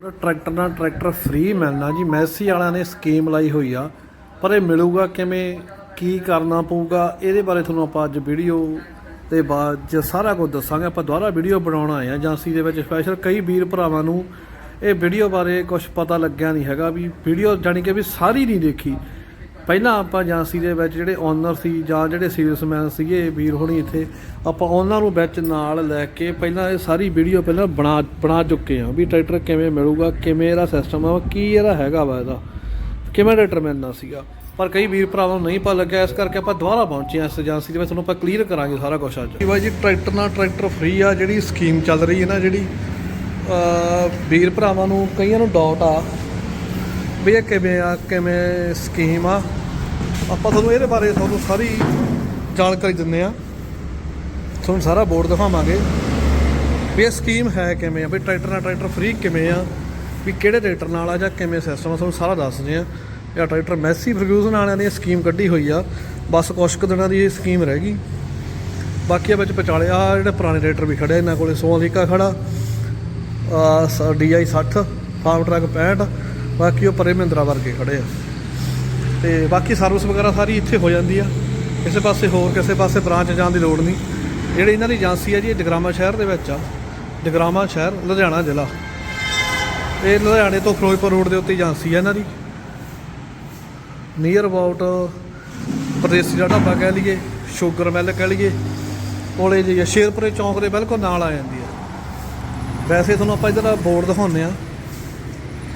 Tractor ਨਾਲ tractor free ਮਿਲਣਾ ਜੀ। ਮੈਸੀ ਵਾਲਿਆਂ ਨੇ ਸਕੀਮ ਲਾਈ ਹੋਈ ਆ, ਪਰ ਇਹ ਮਿਲੂਗਾ ਕਿਵੇਂ, ਕੀ ਕਰਨਾ ਪਊਗਾ, ਇਹਦੇ ਬਾਰੇ ਤੁਹਾਨੂੰ ਆਪਾਂ ਅੱਜ ਵੀਡੀਓ ਤੇ ਬਾਅਦ ਚ ਸਾਰਾ ਕੁਝ ਦੱਸਾਂਗੇ। ਆਪਾਂ ਦੁਬਾਰਾ ਵੀਡੀਓ ਬਣਾਉਣਾ ਆ ਏਜੰਸੀ ਦੇ ਵਿੱਚ ਸਪੈਸ਼ਲ ਕਈ ਵੀਰ ਭਰਾਵਾਂ ਨੂੰ ਇਹ ਵੀਡੀਓ ਬਾਰੇ ਕੁਝ ਪਤਾ ਲੱਗਿਆ ਨਹੀਂ ਹੈਗਾ ਵੀ ਵੀਡੀਓ ਜਾਣੀ ਕਿ ਵੀ ਸਾਰੀ ਨਹੀਂ ਦੇਖੀ। ਪਹਿਲਾਂ ਆਪਾਂ ਏਜੰਸੀ ਦੇ ਵਿੱਚ ਜਿਹੜੇ ਓਨਰ ਸੀ ਜਾਂ ਜਿਹੜੇ ਸੇਲਸਮੈਨ ਸੀਗੇ ਵੀਰ ਹੋਣੀ ਇੱਥੇ, ਆਪਾਂ ਉਹਨਾਂ ਨੂੰ ਵਿੱਚ ਨਾਲ ਲੈ ਕੇ ਪਹਿਲਾਂ ਇਹ ਸਾਰੀ ਵੀਡੀਓ ਪਹਿਲਾਂ ਬਣਾ ਬਣਾ ਚੁੱਕੇ ਹਾਂ ਵੀ ਟਰੈਕਟਰ ਕਿਵੇਂ ਮਿਲੂਗਾ, ਕਿਵੇਂ ਇਹਦਾ ਸਿਸਟਮ ਆ, ਕੀ ਇਹਦਾ ਹੈਗਾ ਵਾ ਇਹਦਾ, ਕਿਵੇਂ ਟਰੈਕਟਰ ਮਿਲਣਾ ਸੀਗਾ। ਪਰ ਕਈ ਵੀਰ ਭਰਾਵਾਂ ਨੂੰ ਨਹੀਂ ਪਤਾ ਲੱਗਿਆ, ਇਸ ਕਰਕੇ ਆਪਾਂ ਦੁਬਾਰਾ ਪਹੁੰਚੇ ਹਾਂ ਇਸ ਏਜੰਸੀ ਦੇ ਵਿੱਚ ਤੁਹਾਨੂੰ ਆਪਾਂ ਕਲੀਅਰ ਕਰਾਂਗੇ ਸਾਰਾ ਕੁਝ ਅੱਜ। ਬਾਈ ਜੀ ਟਰੈਕਟਰ ਨਾਲ ਟਰੈਕਟਰ ਫ੍ਰੀ ਆ, ਜਿਹੜੀ ਸਕੀਮ ਚੱਲ ਰਹੀ ਹੈ ਨਾ, ਜਿਹੜੀ ਵੀਰ ਭਰਾਵਾਂ ਨੂੰ ਕਈਆਂ ਨੂੰ ਡਾਊਟ ਆ ਵੀ ਇਹ ਕਿਵੇਂ ਆ ਕਿਵੇਂ ਸਕੀਮ ਆ? ਆਪਾਂ ਤੁਹਾਨੂੰ ਇਹਦੇ ਬਾਰੇ ਤੁਹਾਨੂੰ ਸਾਰੀ ਜਾਣਕਾਰੀ ਦਿੰਦੇ ਆ ਤੁਹਾਨੂੰ ਸਾਰਾ ਬੋਰਡ ਦਿਖਾਵਾਂਗੇ ਵੀ ਇਹ ਸਕੀਮ ਹੈ ਕਿਵੇਂ ਆ ਵੀ ਟਰੈਕਟਰ ਨਾਲ ਟਰੈਕਟਰ ਫ੍ਰੀ ਕਿਵੇਂ ਆ ਵੀ ਕਿਹੜੇ ਟਰੈਕਟਰ ਨਾਲ ਆ ਜਾਂ ਕਿਵੇਂ ਸਿਸਟਮ ਆ ਤੁਹਾਨੂੰ ਸਾਰਾ ਦੱਸਦੇ ਆ ਇਹ ਟਰੈਕਟਰ ਮੈਸੀ ਫਰਗਿਊਸਨ ਵਾਲਿਆਂ ਨੇ ਸਕੀਮ ਕੱਢੀ ਹੋਈ ਆ ਬਸ ਕੁਛ ਕੁ ਦਿਨਾਂ ਦੀ ਇਹ ਸਕੀਮ ਰਹਿ ਗਈ। ਬਾਕੀ ਆ ਵਿੱਚ ਪਚਾਲੇ ਆ ਜਿਹੜੇ ਪੁਰਾਣੇ ਟਰੈਕਟਰ ਵੀ ਖੜੇ ਆ, ਇਹਨਾਂ ਕੋਲੇ ਸੋਨਾਲੀਕਾ ਖੜਾ ਆ ਡੀਆਈ 60 ਫਾਰਮ ਟਰੱਕ 65 ਬਾਕੀ ਉਹ ਪਰੇ ਮਹਿੰਦਰਾ ਵਰਗੇ ਖੜੇ ਆ। ਤੇ ਬਾਕੀ ਸਰਵਿਸ ਵਗੈਰਾ ਸਾਰੀ ਇੱਥੇ ਹੋ ਜਾਂਦੀ ਆ। ਕਿਸੇ ਪਾਸੇ ਹੋਰ, ਕਿਸੇ ਪਾਸੇ ਬ੍ਰਾਂਚ ਜਾਣ ਦੀ ਲੋੜ ਨਹੀਂ। ਜਿਹੜੀ ਇਹਨਾਂ ਦੀ ਏਜੰਸੀ ਆ ਜੀ, ਇਹ ਜਗਰਾਮਾ ਸ਼ਹਿਰ ਦੇ ਵਿੱਚ ਆ। ਜਗਰਾਮਾ ਸ਼ਹਿਰ, ਲੁਧਿਆਣਾ ਜ਼ਿਲ੍ਹਾ। ਇਹ ਲੁਧਿਆਣੇ ਤੋਂ ਫਿਰੋਜ਼ਪੁਰ ਰੋਡ ਦੇ ਉੱਤੇ ਏਜੰਸੀ ਆ ਇਹਨਾਂ ਦੀ। ਨੀਅਰ ਅਬਾਊਟ ਪਰਦੇਸੀ ਦਾ ਢਾਬਾ ਕਹਿ ਲਈਏ, ਸ਼ੂਗਰ ਮਿਲ ਕਹਿ ਲਈਏ। ਕੋਲੇ ਜੀ ਸ਼ੇਰਪੁਰੇ ਚੌਂਕ ਦੇ ਬਿਲਕੁਲ ਨਾਲ ਆ ਜਾਂਦੀ ਆ। ਵੈਸੇ ਤੁਹਾਨੂੰ ਆਪਾਂ ਇਧਰ ਬੋਰਡ ਦਿਖਾਉਂਦੇ ਆ।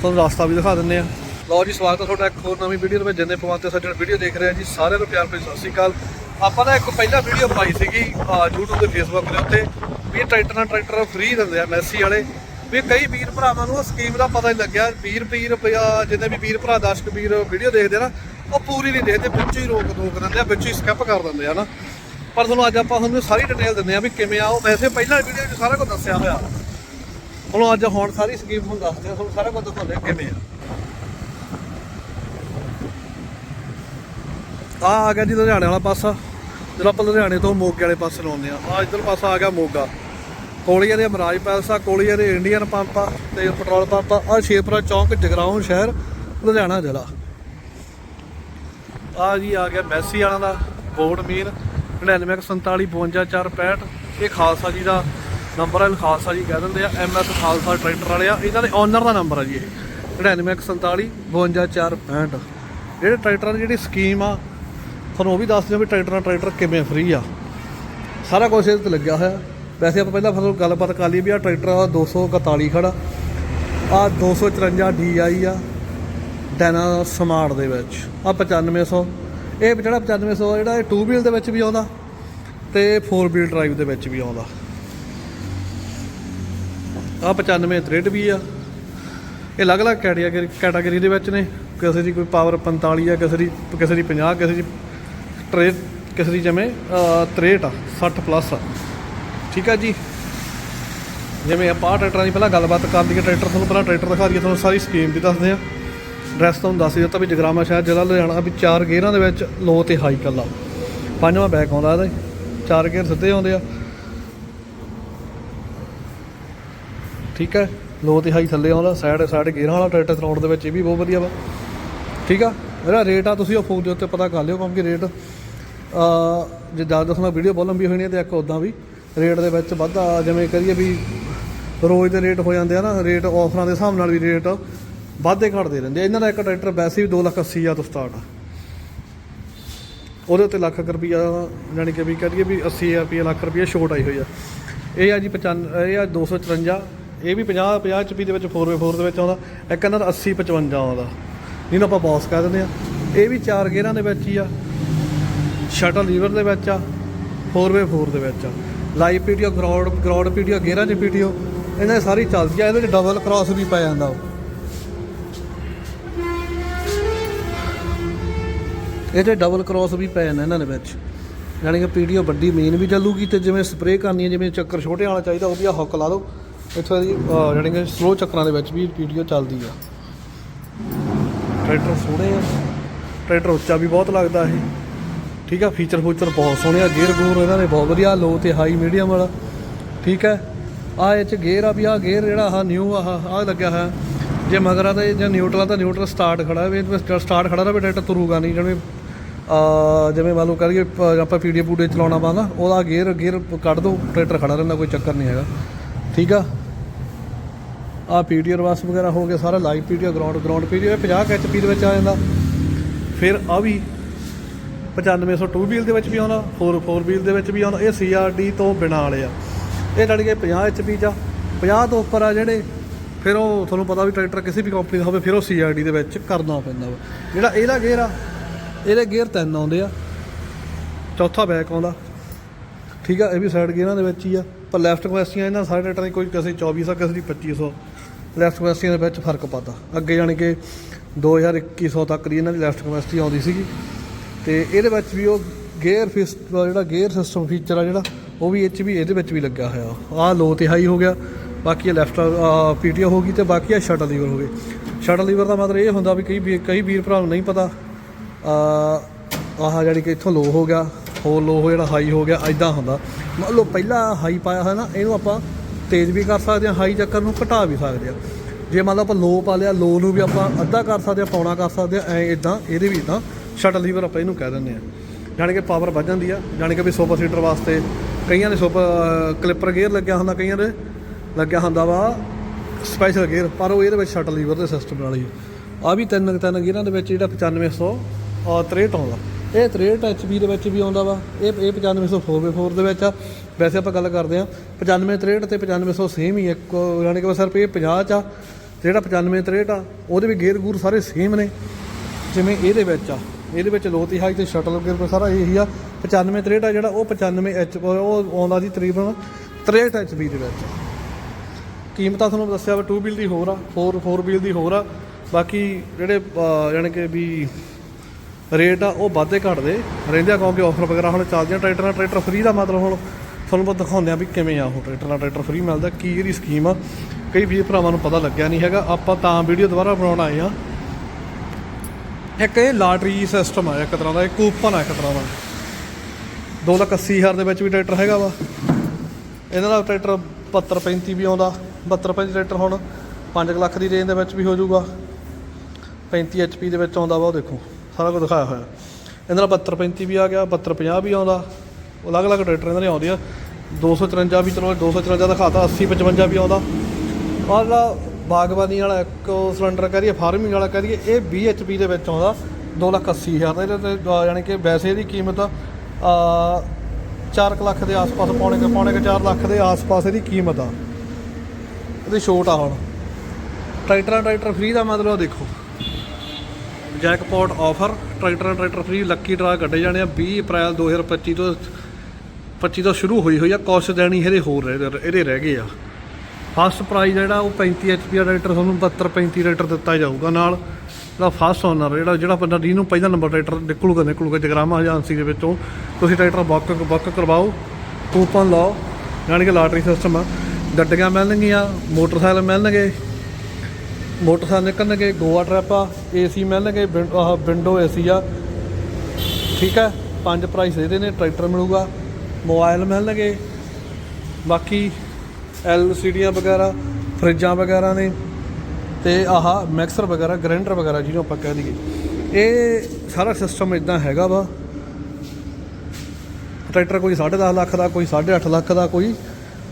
ਤੁਹਾਨੂੰ ਰਸਤਾ ਵੀ ਦਿਖਾ ਦਿੰਦੇ ਆ ਲਓ ਜੀ, ਸਵਾਗਤ ਹੈ ਤੁਹਾਡਾ ਇੱਕ ਹੋਰ ਨਵੀਂ ਵੀਡੀਓ ਦੇ ਵਿੱਚ। ਜਿੰਨੇ ਪਵਾਤੇ ਸੱਜਣ ਵੀਡੀਓ ਦੇਖ ਰਹੇ ਆ ਜੀ, ਸਾਰਿਆਂ ਨੂੰ ਪਿਆਰ ਭਰੀ ਸਤਿ ਸ਼੍ਰੀ ਅਕਾਲ। ਆਪਾਂ ਨਾ ਇੱਕ ਪਹਿਲਾਂ ਵੀਡੀਓ ਪਾਈ ਸੀਗੀ ਆਹ YouTube ਤੇ Facebook ਦੇ ਉੱਤੇ, ਵੀ ਇਹ ਟਰੈਕਟਰ ਨਾਲ ਟਰੈਕਟਰ ਫ੍ਰੀ ਦਿੰਦੇ ਆ ਮੈਸੀ ਵਾਲੇ। ਵੀ ਕਈ ਵੀਰ ਭਰਾਵਾਂ ਨੂੰ ਸਕੀਮ ਦਾ ਪਤਾ ਨਹੀਂ ਲੱਗਿਆ। ਵੀਰ ਵੀਰ ਰੁਪਿਆ ਜਿੰਨੇ ਵੀ ਵੀਰ ਭਰਾ, ਦਰਸ਼ਕ ਵੀਰ ਵੀਡੀਓ ਦੇਖਦੇ ਨਾ, ਉਹ ਪੂਰੀ ਨਹੀਂ ਦੇਖਦੇ, ਵਿੱਚ ਹੀ ਰੋਕ ਰੋਕ ਦਿੰਦੇ ਆ, ਵਿੱਚ ਹੀ ਸਕਿਪ ਕਰ ਦਿੰਦੇ ਆ ਨਾ। ਪਰ ਤੁਹਾਨੂੰ ਅੱਜ ਆਪਾਂ ਤੁਹਾਨੂੰ ਸਾਰੀ ਡਿਟੇਲ ਦਿੰਦੇ ਆ ਵੀ ਕਿਵੇਂ ਆ। ਉਹ ਵੈਸੇ ਪਹਿਲਾਂ ਵੀਡੀਓ 'ਚ ਸਾਰਾ ਕੁਝ ਦੱਸਿਆ ਹੋਇਆ। ਹੁਣ ਅੱਜ ਹੁਣ ਸਾਰੀ ਸਕੀਮ ਤੁਹਾਨੂੰ ਦੱਸਦੇ ਆ ਤੁਹਾਨੂੰ ਸਾਰਾ ਕੁਝ ਦਿਖਾਉਂਦੇ ਆ ਕਿਵੇਂ ਆ ਆ ਆ ਗਿਆ ਜੀ ਲੁਧਿਆਣੇ ਵਾਲਾ ਪਾਸਾ। ਜਦੋਂ ਆਪਾਂ ਲੁਧਿਆਣੇ ਤੋਂ ਮੋਗੇ ਵਾਲੇ ਪਾਸੇ ਨੂੰ ਆਉਂਦੇ ਆ ਆ ਇਧਰ ਪਾਸਾ ਆ ਗਿਆ ਮੋਗਾ। ਕੋਲੀਆ ਦੇ ਅਮਰਾਜ ਪੈਲਸ ਆ, ਕੋਲੀਆ ਦੇ ਇੰਡੀਅਨ ਪੰਪ ਆ ਤੇ ਪੈਟਰੋਲ ਪੰਪ ਆ। ਆਹ ਸ਼ੇਪਰਾ ਚੌਂਕ, ਜਗਰਾਉਂ ਸ਼ਹਿਰ, ਲੁਧਿਆਣਾ ਜ਼ਿਲ੍ਹਾ। ਆ ਜੀ ਆ ਗਿਆ ਮੈਸੀ ਵਾਲਾ ਦਾ ਬੋਰਡ ਮੀਨ 9947455465 ਇਹ ਖਾਲਸਾ ਜੀ ਦਾ ਨੰਬਰ ਹੈ ਖਾਲਸਾ ਜੀ ਕਹਿ ਦਿੰਦੇ ਆ ਐਮਐਸ ਖਾਲਸਾ ਟਰੈਕਟਰ ਵਾਲੇ ਆ। ਇਹਨਾਂ ਦੇ ਓਨਰ ਦਾ ਨੰਬਰ ਆ ਜੀ ਇਹ। 9947455465 ਜਿਹੜੇ ਟਰੈਕਟਰਾਂ ਦੀ ਜਿਹੜੀ ਸਕੀਮ ਆ, ਤੁਹਾਨੂੰ ਉਹ ਵੀ ਦੱਸ ਦਿਓ ਵੀ ਟਰੈਕਟਰ ਨਾਲ ਟਰੈਕਟਰ ਕਿਵੇਂ ਫ੍ਰੀ ਆ। ਸਾਰਾ ਕੁਝ ਇਹਦੇ ਤੇ ਲੱਗਿਆ ਹੋਇਆ। ਵੈਸੇ ਆਪਾਂ ਪਹਿਲਾਂ ਤੁਹਾਨੂੰ ਗੱਲਬਾਤ ਕਰ ਲਈ ਵੀ ਆ ਟਰੈਕਟਰ ਆ 241 ਖੜਾ। ਆ 254 DI ਆ, ਡੈਨਾ ਸਮਾਰਟ ਦੇ ਵਿੱਚ। ਆ 9500 ਇਹ ਜਿਹੜਾ 9500 ਜਿਹੜਾ ਇਹ 2 ਵੀਲ ਦੇ ਵਿੱਚ ਵੀ ਆਉਂਦਾ ਤੇ 4 ਵੀਲ ਡਰਾਈਵ ਦੇ ਵਿੱਚ ਵੀ ਆਉਂਦਾ। ਆ 95 63 ਵੀ ਆ। ਇਹ ਅਲੱਗ-ਅਲੱਗ ਕੈਟਾਗਰੀ ਕੈਟਾਗਰੀ ਦੇ ਵਿੱਚ ਨੇ। ਕਿਸੇ ਦੀ ਕੋਈ ਪਾਵਰ 45 ਆ ਕਿਸੇ ਦੀ ਕਿਸੇ ਦੀ 50 ਕਿਸੇ ਦੀ ਟਰੇ ਕਿਸੇ ਦੀ ਜਿਵੇਂ ਅਹ, 63 ਆ 60 ਪਲੱਸ ਆ। ਠੀਕ ਆ ਜੀ? ਜਿਵੇਂ ਆਪਾਂ ਟਰੈਕਟਰਾਂ ਦੀ ਪਹਿਲਾਂ ਗੱਲਬਾਤ ਕਰ ਲਈਏ ਟਰੈਕਟਰ ਤੁਹਾਨੂੰ ਪਹਿਲਾਂ ਟਰੈਕਟਰ ਦਿਖਾ ਦਈਏ ਤੁਹਾਨੂੰ ਸਾਰੀ ਸਕੀਮ ਵੀ ਦੱਸਦੇ ਆ। ਡਰੈਸ ਤੁਹਾਨੂੰ ਦੱਸ ਦਿੱਤਾ ਵੀ ਜਗਰਾਮਾ ਸ਼ਹਿਰ ਜ਼ਿਲ੍ਹਾ ਲੁਧਿਆਣਾ ਵੀ ਚਾਰ ਗੇਅਰਾਂ ਦੇ ਵਿੱਚ ਲੋ ਤੇ ਹਾਈ ਕੱਲਾ। ਪੰਜਵਾਂ ਬੈਕ ਆਉਂਦਾ ਇਹਦਾ। ਚਾਰ ਗੇਅਰ ਸਿੱਧੇ ਆਉਂਦੇ ਆ। ਠੀਕ ਹੈ? ਲੋ ਤੇ ਹਾਈ ਥੱਲੇ ਆਉਂਦਾ ਸਾਈਡ ਸਾਈਡ ਗੇਅਰਾਂ ਵਾਲਾ ਟਰੈਕਟਰ ਚਲਾਉਣ ਦੇ ਵਿੱਚ, ਇਹ ਵੀ ਬਹੁਤ ਵਧੀਆ ਵਾ। ਠੀਕ ਆ? ਇਹਦਾ ਰੇਟ ਆ, ਤੁਸੀਂ ਉਹ ਫੋਨ ਦੇ ਉੱਤੇ ਪਤਾ ਕਰ ਲਿਓ ਕਿਉਂਕਿ ਰੇਟ ਅ ਜੇ ਜ਼ਿਆਦਾ ਦੱਸਣਾ ਵੀਡੀਓ ਬਹੁਤ ਲੰਬੀ ਹੋਣੀ ਹੈ ਤੇ ਇੱਕ ਉਦਾਂ ਵੀ ਰੇਟ ਦੇ ਵਿੱਚ ਵਾਧਾ ਜਿਵੇਂ ਕਰੀਏ ਵੀ ਰੋਜ਼ ਦੇ ਰੇਟ ਹੋ ਜਾਂਦੇ ਆ ਨਾ ਰੇਟ ਆਫਰਾਂ ਦੇ ਹਿਸਾਬ ਨਾਲ ਵੀ ਰੇਟ ਵਾਧੇ ਘਟਦੇ ਰਹਿੰਦੇ ਆ। ਇਹਨਾਂ ਦਾ ਇੱਕ ਟਰੈਕਟਰ ਵੈਸੇ ਵੀ 280000 ਤੋਂ ਸਟਾਰਟ ਆ। ਉਹਦੇ ਉੱਤੇ ਲੱਖ ਕੁ ਰੁਪਈਆ ਜਾਣੀ ਕਿ ਵੀ ਕਰੀਏ ਵੀ 80000 ਰੁਪਈਆ, ਲੱਖ ਰੁਪਈਆ ਛੋਟ ਆਈ ਹੋਈ ਆ। ਇਹ ਆ ਜੀ 95 ਇਹ ਆ 254 ਇਹ ਵੀ 50 50 ਚਪੀ ਦੇ ਵਿੱਚ 4x4 ਦੇ ਵਿੱਚ ਆਉਂਦਾ। ਇੱਕ ਇਹਨਾਂ ਦਾ 80 55 ਆਉਂਦਾ। ਜਿਹਨੂੰ ਆਪਾਂ ਬੌਸ ਕਹਿ ਦਿੰਦੇ ਆ। ਇਹ ਵੀ ਚਾਰ ਗੇਅਰਾਂ ਦੇ ਵਿੱਚ ਹੀ ਆ। ਸ਼ਟਲ ਲੀਵਰ ਦੇ ਵਿੱਚ ਆ। 4x4 ਦੇ ਵਿੱਚ ਆ। Live PTO ground ground PTO ਗੇਅਰਾਂ 'ਚ ਪੀਡੀਓ ਇਹਨਾਂ ਦੀ ਸਾਰੀ ਚੱਲਦੀ ਆ। ਇਹਦੇ 'ਚ ਡਬਲ ਕ੍ਰਾਸ ਵੀ ਪੈ ਜਾਂਦਾ ਉਹ। ਇਹ ਤੇ ਡਬਲ ਕ੍ਰਾਸ ਵੀ ਪੈ ਜਾਂਦਾ ਇਹਨਾਂ ਦੇ ਵਿੱਚ। ਯਾਨੀ ਕਿ ਪੀਡੀਓ ਵੱਡੀ ਮੇਨ ਵੀ ਚੱਲੂਗੀ ਤੇ ਜਿਵੇਂ ਸਪਰੇਅ ਕਰਨੀ ਹੈ ਜਿਵੇਂ ਚੱਕਰ ਛੋਟੇ ਵਾਲਾ ਚਾਹੀਦਾ, ਉਹ ਵੀ ਆ ਹੁੱਕ ਲਾ ਦਿਓ। ਇੱਥੋਂ ਦੀ ਅਹ, ਕਿ ਸਲੋ ਚੱਕਰਾਂ ਦੇ ਵਿੱਚ ਵੀ ਪੀਡੀਓ ਚੱਲਦੀ ਆ। ਟਰੈਕਟਰ ਸੋਹਣੇ ਆ। ਟਰੈਕਟਰ ਉੱਚਾ ਵੀ ਬਹੁਤ ਲੱਗਦਾ ਇਹ। ਠੀਕ ਆ ਫੀਚਰ ਫੂਚਰ ਬਹੁਤ ਸੋਹਣੇ ਆ। ਗੇਅਰ ਗੂਰ ਇਹਨਾਂ ਦੇ ਬਹੁਤ ਵਧੀਆ ਲੋ ਤੇ ਹਾਈ ਮੀਡੀਅਮ ਵਾਲਾ। ਠੀਕ ਹੈ ਆ ਇਹ ਚ ਗੇਅਰ ਆ ਵੀ ਆ ਗੇਅਰ ਜਿਹੜਾ ਆ ਨਿਊ ਆ ਆ ਲੱਗਿਆ ਹੋਇਆ। ਜੇ ਮਗਰ ਆ ਤੇ ਜੇ ਨਿਊਟਰਲ ਆ ਤਾਂ ਨਿਊਟਰਲ ਸਟਾਰਟ ਖੜਾ ਵੀ ਸਟਾਰਟ ਖੜਾ ਰਹੇ ਟਰੈਕਟਰ ਤੁਰੂਗਾ ਨਹੀਂ। ਜਿਵੇਂ ਜਿਵੇਂ ਮੰਨ ਲਓ ਕਰੀਏ ਪ- ਆਪਾਂ ਪੀਡੀਏ ਪੂਡੇ ਚਲਾਉਣਾ ਪਾਉਂਦਾ ਉਹਦਾ ਗੇਅਰ ਗੇਅਰ ਕੱਢ ਦੋ ਟਰੈਕਟਰ ਖੜਾ ਰਹਿੰਦਾ ਕੋਈ ਚੱਕਰ ਨਹੀਂ ਹੈਗਾ। ਠੀਕ ਆ। ਆ ਪੀਡੀਏ ਬੱਸ ਵਗੈਰਾ ਹੋ ਗਿਆ ਸਾਰਾ live PTO ground ground PTO 50 HP ਦੇ ਵਿੱਚ ਆ ਜਾਂਦਾ। ਫਿਰ ਆ ਵੀ 9500 2 ਵੀਲ ਦੇ ਵਿੱਚ ਵੀ ਆਉਂਦਾ 4 4 ਵੀਲ ਦੇ ਵਿੱਚ ਵੀ ਆਉਂਦਾ ਇਹ ਸੀਆਰਡੀ ਤੋਂ ਬਿਨਾ ਵਾਲੇ ਆ। ਇਹ ਲੜ ਕੇ 50 ਐਚਪੀ ਚ ਆ 50 ਤੋਂ ਉੱਪਰ ਆ ਜਿਹੜੇ, ਫਿਰ ਉਹ ਤੁਹਾਨੂੰ ਪਤਾ ਵੀ ਟਰੈਕਟਰ ਕਿਸੇ ਵੀ ਕੰਪਨੀ ਦਾ ਹੋਵੇ, ਫਿਰ ਉਹ ਸੀਆਰਡੀ ਦੇ ਵਿੱਚ ਕਰਨਾ ਪੈਂਦਾ ਵਾ। ਜਿਹੜਾ ਇਹਦਾ ਗੇਅਰ ਆ, ਇਹਦੇ ਗੇਅਰ ਤਿੰਨ ਆਉਂਦੇ ਆ। ਚੌਥਾ ਬੈਕ ਆਉਂਦਾ। ਠੀਕ ਆ, ਇਹ ਵੀ ਸਾਈਡ ਗੇਅਰਾਂ ਦੇ ਵਿੱਚ ਹੀ ਆ, ਪਰ ਲੈਫਟ ਕਵੈਸਟੀਆਂ ਇਹਨਾਂ ਸਾਰੇ ਟਰੈਕਟਰਾਂ ਦੀ ਕੋਈ ਕਿਸੇ 2400 ਕਿਸੇ ਦੀ 2500 ਲੈਫਟ ਕਵੈਸਟੀਆਂ ਦੇ ਵਿੱਚ ਫ਼ਰਕ ਪਾਤਾ। ਅੱਗੇ ਜਾਣੀ ਕਿ 2200 ਤੱਕ ਦੀ ਇਹਨਾਂ ਦੀ ਲੈਫਟ ਕਵੈਸਟੀ ਆਉਂਦੀ ਸੀਗੀ। ਤੇ ਇਹਦੇ ਵਿੱਚ ਵੀ ਉਹ ਗੇਅਰ ਫਿਸ ਜਿਹੜਾ ਗੇਅਰ ਸਿਸਟਮ ਫੀਚਰ ਆ ਜਿਹੜਾ, ਉਹ ਵੀ ਇਹ 'ਚ ਵੀ ਇਹਦੇ ਵਿੱਚ ਵੀ ਲੱਗਿਆ ਹੋਇਆ। ਆ ਲੋ ਤੇ ਹਾਈ ਹੋ ਗਿਆ, ਬਾਕੀ ਇਹ ਲੈਫਟ ਪੀਟੀਓ ਹੋ ਗਈ ਤੇ ਬਾਕੀ ਆ ਸ਼ਟਲ ਲੀਵਰ ਹੋ ਗਏ। ਸ਼ਟਲ ਲੀਵਰ ਦਾ ਮਤਲਬ ਇਹ ਹੁੰਦਾ ਵੀ ਕਈ ਵੀਰ- ਕਈ ਵੀਰ ਭਰਾ ਨੂੰ ਨਹੀਂ ਪਤਾ ਆ ਆਹ ਜਿਹੜੀ ਕਿ ਇੱਥੋਂ ਲੋ ਹੋ ਗਿਆ, ਹੋਰ ਲੋ ਹੋ ਜਿਹੜਾ ਹਾਈ ਹੋ ਗਿਆ ਐਦਾਂ ਹੁੰਦਾ। ਮੰਨ ਲਓ ਪਹਿਲਾਂ ਹਾਈ ਪਾਇਆ ਹੋਇਆ ਨਾ, ਇਹਨੂੰ ਆਪਾਂ ਤੇਜ਼ ਵੀ ਕਰ ਸਕਦੇ ਹਾਂ ਹਾਈ ਚੱਕਰ ਨੂੰ ਘਟਾ ਵੀ ਸਕਦੇ ਹਾਂ ਜੇ ਮੰਨ ਲਓ ਆਪਾਂ ਲੋ ਪਾ ਲਿਆ ਲੋ ਨੂੰ ਵੀ ਆਪਾਂ ਅੱਧਾ ਕਰ ਸਕਦੇ ਹਾਂ ਪੌਣਾ ਕਰ ਸਕਦੇ ਹਾਂ ਐ ਇਦਾਂ ਇਹਦੇ ਵੀ ਇਦਾਂ ਸ਼ਟਲ ਲੀਵਰ ਆਪਾਂ ਇਹਨੂੰ ਕਹਿ ਦਿੰਦੇ ਆ। ਜਾਣੀ ਕਿ ਪਾਵਰ ਵੱਧ ਜਾਂਦੀ ਆ, ਜਾਣੀ ਕਿ ਵੀ ਸੁਪਰ ਸੀਟਰ ਵਾਸਤੇ ਕਈਆਂ ਦੇ ਸੁਪਰ ਕਲਿੱਪਰ ਗੇਅਰ ਲੱਗਿਆ ਹੁੰਦਾ, ਕਈਆਂ ਦੇ ਲੱਗਿਆ ਹੁੰਦਾ ਵਾ ਸਪੈਸ਼ਲ ਗੇਅਰ ਪਰ ਉਹ ਇਹਦੇ ਵਿੱਚ ਸ਼ਟਲ ਲੀਵਰ ਦੇ ਸਿਸਟਮ ਨਾਲ ਹੀ ਆ। ਵੀ ਤਿੰਨ ਤਿੰਨ ਗੇਅਰਾਂ ਦੇ ਵਿੱਚ ਜਿਹੜਾ 9500 ਔਰ 63 ਆਉਂਦਾ। ਇਹ 63 ਐਚਪੀ ਦੇ ਵਿੱਚ ਵੀ ਆਉਂਦਾ ਵਾ। ਇਹ ਇਹ 9500 4x4 ਦੇ ਵਿੱਚ ਆ। ਵੈਸੇ ਆਪਾਂ ਗੱਲ ਕਰਦੇ ਆ 95 63 ਤੇ 9500 ਸੇਮ ਹੀ ਇੱਕ ਯਾਨੀ ਕਿ ਸਿਰਫ ਇਹ 50 ਚ ਆ। ਜਿਹੜਾ 95 63 ਆ ਉਹਦੇ ਵੀ ਗੇਅਰ ਗੂਰ ਸਾਰੇ ਸੇਮ ਨੇ। ਜਿਵੇਂ ਇਹਦੇ ਵਿੱਚ ਆ। ਇਹਦੇ ਵਿੱਚ ਲੋ ਤੀ ਹਾਈ ਤੇ ਸ਼ਟਲ ਗੇਅਰ ਸਾਰਾ ਇਹੀ ਆ। 95 63 ਆ ਜਿਹੜਾ ਉਹ 95 ਐਚ ਉਹ ਆਉਂਦਾ ਦੀ ਤਕਰੀਬਨ 63 ਐਚਪੀ ਦੇ ਵਿੱਚ। ਕੀਮਤਾਂ ਤੁਹਾਨੂੰ ਦੱਸਿਆ ਵਾ 2 ਵੀਲ ਦੀ ਹੋਰ ਆ 4 4 ਵੀਲ ਦੀ ਹੋਰ ਆ। ਬਾਕੀ ਜਿਹੜੇ ਅਹ, ਯਾਨੀ ਕਿ ਵੀ ਰੇਟ ਆ, ਉਹ ਵਾਧੇ ਘਟਦੇ। ਰਹਿੰਦੇ ਆ ਕਿਉਂਕਿ ਆਫਰ ਵਗੈਰਾ ਹੁਣ ਚੱਲਦੀਆਂ, ਟਰੈਕਟਰਾਂ, ਟਰੈਕਟਰ ਫ੍ਰੀ ਦਾ ਮਤਲਬ ਹੁਣ ਤੁਹਾਨੂੰ ਬਹੁਤ ਦਿਖਾਉਂਦੇ ਆ ਵੀ ਕਿਵੇਂ ਆ ਉਹ ਟਰੈਕਟਰਾਂ ਨਾਲ ਟਰੈਕਟਰ ਫ੍ਰੀ ਮਿਲਦਾ, ਕੀ ਇਹਦੀ ਸਕੀਮ ਆ। ਕਈ ਵੀਰ ਭਰਾਵਾਂ ਨੂੰ ਪਤਾ ਲੱਗਿਆ ਨਹੀਂ ਹੈਗਾ, ਆਪਾਂ ਤਾਂ ਵੀਡੀਓ ਦੁਬਾਰਾ ਬਣਾਉਣ ਆਏ ਆ। ਇੱਕ ਇਹ ਲਾਟਰੀ ਸਿਸਟਮ ਆ, ਇੱਕ ਤਰ੍ਹਾਂ ਦਾ, ਇਹ ਕੂਪਨ ਆ, ਇੱਕ ਤਰ੍ਹਾਂ ਦਾ। 280000 ਦੇ ਵਿੱਚ ਵੀ ਟਰੈਕਟਰ ਹੈਗਾ ਵਾ। ਇਹਨਾਂ ਦਾ ਟਰੈਕਟਰ 72 35 ਵੀ ਆਉਂਦਾ 72 35 ਟਰੈਕਟਰ ਹੁਣ 5 ਲੱਖ ਦੀ ਰੇਂਜ ਦੇ ਵਿੱਚ ਵੀ ਹੋ ਜਾਊਗਾ। 35 HP ਦੇ ਵਿੱਚ ਆਉਂਦਾ ਵਾ, ਉਹ ਦੇਖੋ। ਸਾਰਾ ਕੁਝ ਦਿਖਾਇਆ ਹੋਇਆ। ਇਹਦੇ ਨਾਲ 72 35 ਵੀ ਆ ਗਿਆ 72 50 ਵੀ ਆਉਂਦਾ। ਅਲੱਗ-ਅਲੱਗ ਟਰੈਕਟਰ ਇਹਨਾਂ ਦੇ ਆਉਂਦੇ ਆ। 254 ਵੀ ਚਲੋ 254 ਦਿਖਾਤਾ 80 55 ਵੀ ਆਉਂਦਾ। ਆਹ ਜਿਹੜਾ ਬਾਗਬਾਨੀ ਵਾਲਾ ਇੱਕ ਸਿਲੰਡਰ ਕਹਿ ਦਈਏ ਫਾਰਮਿੰਗ ਵਾਲਾ ਕਹਿ ਦਈਏ ਇਹ 20 HP ਦੇ ਵਿੱਚ ਆਉਂਦਾ 280000 ਦਾ। ਇਹਦੇ ਤੇ ਅਹ, ਯਾਨੀ ਕਿ ਵੈਸੇ ਇਹਦੀ ਕੀਮਤ ਆ 4 ਲੱਖ ਦੇ ਆਸ-ਪਾਸ ਪੌਣੇ ਕੁ ਪੌਣੇ 4 ਲੱਖ ਦੇ ਆਸ-ਪਾਸ ਇਹਦੀ ਕੀਮਤ ਆ। ਇਹਦੀ ਛੋਟ ਆ ਹੁਣ। ਟਰੈਕਟਰਾਂ ਟਰੈਕਟਰ ਫ੍ਰੀ ਦਾ ਮਤਲਬ ਦੇਖੋ। ਜੈਕਪਾਟ ਆਫਰ, ਟਰੈਕਟਰਾਂ, ਟਰੈਕਟਰ ਫ੍ਰੀ ਲੱਕੀ ਡਰਾ ਕੱਢੇ ਜਾਣੇ ਆ 20 ਅਪ੍ਰੈਲ 2025 ਤੋਂ 25 ਤੋਂ ਸ਼ੁਰੂ ਹੋਈ ਹੋਈ ਆ ਕੌਸ਼ ਦੇਣੀ ਇਹਦੇ ਹੋਰ ਰਹਿ- ਇਹਦੇ ਰਹਿ ਗਏ ਆ। ਫਸਟ ਪ੍ਰਾਈਜ਼ ਜਿਹੜਾ ਉਹ 35 ਐਚਪੀ ਦਾ ਟਰੈਕਟਰ, ਤੁਹਾਨੂੰ 72 35 ਟਰੈਕਟਰ ਦਿੱਤਾ ਜਾਊਗਾ ਨਾਲ। ਜਿਹੜਾ ਫਸਟ ਓਨਰ ਜਿਹੜਾ ਜਿਹੜਾ ਬੰਦਾ ਜਿਹਨੂੰ ਪਹਿਲਾ ਨੰਬਰ ਟਰੈਕਟਰ ਨਿਕਲੂਗਾ ਨਿਕਲੂਗਾ, ਜਗਰਾਮਾ ਏਜੰਸੀ ਦੇ ਵਿੱਚੋਂ। ਤੁਸੀਂ ਟਰੈਕਟਰ ਬੁੱਕ ਬੁੱਕ ਕਰਵਾਓ ਕੂਪਨ ਲਾਓ ਯਾਨੀ ਕਿ ਲਾਟਰੀ ਸਿਸਟਮ ਆ। ਗੱਡੀਆਂ ਮਿਲਣਗੀਆਂ, ਮੋਟਰਸਾਈਕਲ ਮਿਲਣਗੇ ਮੋਟਰਸਾਈਕਲ ਨਿਕਲਣਗੇ, ਗੋਆ ਟਰੈਪ ਆ ਏਸੀ ਮਿਲਣਗੇ ਵਿੰ- ਆਹ ਵਿੰਡੋ ਏਸੀ ਆ। ਠੀਕ ਹੈ ਪੰਜ ਪ੍ਰਾਈਸ ਇਹਦੇ ਨੇ, ਟਰੈਕਟਰ ਮਿਲੂਗਾ ਮੋਬਾਈਲ ਮਿਲਣਗੇ। ਬਾਕੀ ਐਲਸੀਡੀਆਂ ਵਗੈਰਾ, ਫਰਿੱਜਾਂ ਵਗੈਰਾ ਨੇ, ਤੇ ਆਹ ਮਿਕਸਰ ਵਗੈਰਾ ਗ੍ਰਾਈਂਡਰ ਵਗੈਰਾ ਜਿਹਨੂੰ ਆਪਾਂ ਕਹਿ ਦਈਏ। ਇਹ ਸਾਰਾ ਸਿਸਟਮ ਇਦਾਂ ਹੈਗਾ ਵਾ। ਟਰੈਕਟਰ ਕੋਈ 10.5 ਲੱਖ ਦਾ, ਕੋਈ 8.5 ਲੱਖ ਦਾ, ਕੋਈ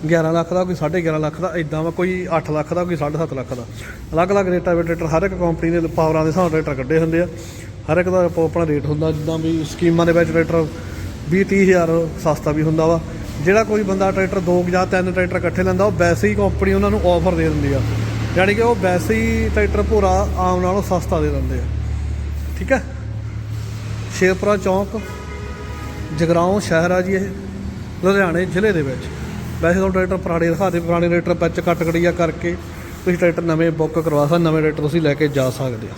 11 ਲੱਖ ਦਾ, ਕੋਈ 11.5 ਲੱਖ ਦਾ ਇਦਾਂ ਵਾ, ਕੋਈ 8 ਲੱਖ ਦਾ, ਕੋਈ 7.5 ਲੱਖ ਦਾ। ਅਲੱਗ-ਅਲੱਗ ਰੇਟਾਂ ਦੇ ਟਰੈਕਟਰ, ਹਰ ਇੱਕ ਕੰਪਨੀ ਦੇ ਪਾਵਰਾਂ ਦੇ ਹਿਸਾਬ ਨਾਲ ਟਰੈਕਟਰ ਕੱਢੇ ਹੁੰਦੇ ਆ। ਹਰ ਇੱਕ ਦਾ ਆਪੋ ਆਪਣਾ ਰੇਟ ਹੁੰਦਾ, ਜਿੱਦਾਂ ਵੀ ਸਕੀਮਾਂ ਦੇ ਵਿੱਚ ਟਰੈਕਟਰ 20 ਹਜ਼ਾਰ ਸਸਤਾ ਵੀ ਹੁੰਦਾ ਵਾ। ਜਿਹੜਾ ਕੋਈ ਬੰਦਾ ਟਰੈਕਟਰ ਦੋ ਜਾਂ ਤਿੰਨ ਟਰੈਕਟਰ ਇਕੱਠੇ ਲੈਂਦਾ, ਉਹ ਵੈਸੇ ਹੀ ਕੰਪਨੀ ਉਹਨਾਂ ਨੂੰ ਆਫਰ ਦੇ ਦਿੰਦੀ ਆ। ਯਾਨੀ ਕਿ ਉਹ ਵੈਸੇ ਹੀ ਟਰੈਕਟਰ ਭੂਰਾ ਆਮ ਨਾਲੋਂ ਸਸਤਾ ਦੇ ਦਿੰਦੇ ਆ। ਠੀਕ ਹੈ? ਸ਼ੇਰਪੁਰਾ ਚੌਂਕ, ਜਗਰਾਉਂ ਸ਼ਹਿਰ ਆ ਜੀ ਇਹ, ਲੁਧਿਆਣੇ ਜ਼ਿਲ੍ਹੇ ਦੇ ਵਿੱਚ। ਵੈਸੇ ਤੁਹਾਨੂੰ ਟਰੈਕਟਰ ਪੁਰਾਣੇ ਦਿਖਾਤੇ ਪੁਰਾਣੇ ਟਰੈਕਟਰ ਵਿੱਚ ਕੱਟ ਕੜੀਆ ਕਰਕੇ ਤੁਸੀਂ ਟਰੈਕਟਰ ਨਵੇਂ ਬੁੱਕ ਕਰਵਾ ਸਕਦੇ ਨਵੇਂ ਟਰੈਕਟਰ ਤੁਸੀਂ ਲੈ ਕੇ ਜਾ ਸਕਦੇ ਆ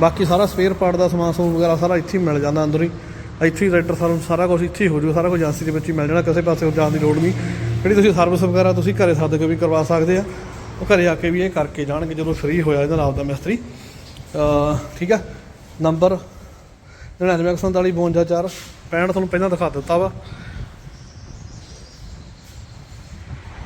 ਬਾਕੀ ਸਾਰਾ ਸਪੇਅਰ ਪਾਰਟ ਦਾ ਸਮਾਨ ਸਮੂਨ ਵਗੈਰਾ ਸਾਰਾ ਇੱਥੇ ਹੀ ਮਿਲ ਜਾਂਦਾ ਅੰਦਰ ਹੀ। ਇੱਥੇ ਹੀ ਟਰੈਕਟਰ ਸਾਨੂੰ ਸਾਰਾ ਕੁਝ ਇੱਥੇ ਹੀ ਹੋ ਜੂ, ਸਾਰਾ ਕੁਝ ਏਜੰਸੀ ਦੇ ਵਿੱਚ ਹੀ ਮਿਲ ਜਾਣਾ, ਕਿਸੇ ਪਾਸੇ ਜਾਣ ਦੀ ਲੋੜ ਨਹੀਂ। ਜਿਹੜੀ ਤੁਸੀਂ ਸਰਵਿਸ ਵਗੈਰਾ ਤੁਸੀਂ ਘਰੇ ਸੱਦ ਕੇ ਵੀ ਕਰਵਾ ਸਕਦੇ ਆ, ਉਹ ਘਰੇ ਆ ਕੇ ਵੀ ਇਹ ਕਰਕੇ ਜਾਣਗੇ, ਜਦੋਂ ਫ੍ਰੀ ਹੋਇਆ ਇਹਦਾ ਨਾਮ ਦਾ ਮਿਸਤਰੀ। ਠੀਕ ਆ? ਨੰਬਰ 9947 52 65 ਤੁਹਾਨੂੰ ਪਹਿਲਾਂ ਦਿਖਾ ਦਿੱਤਾ ਵਾ।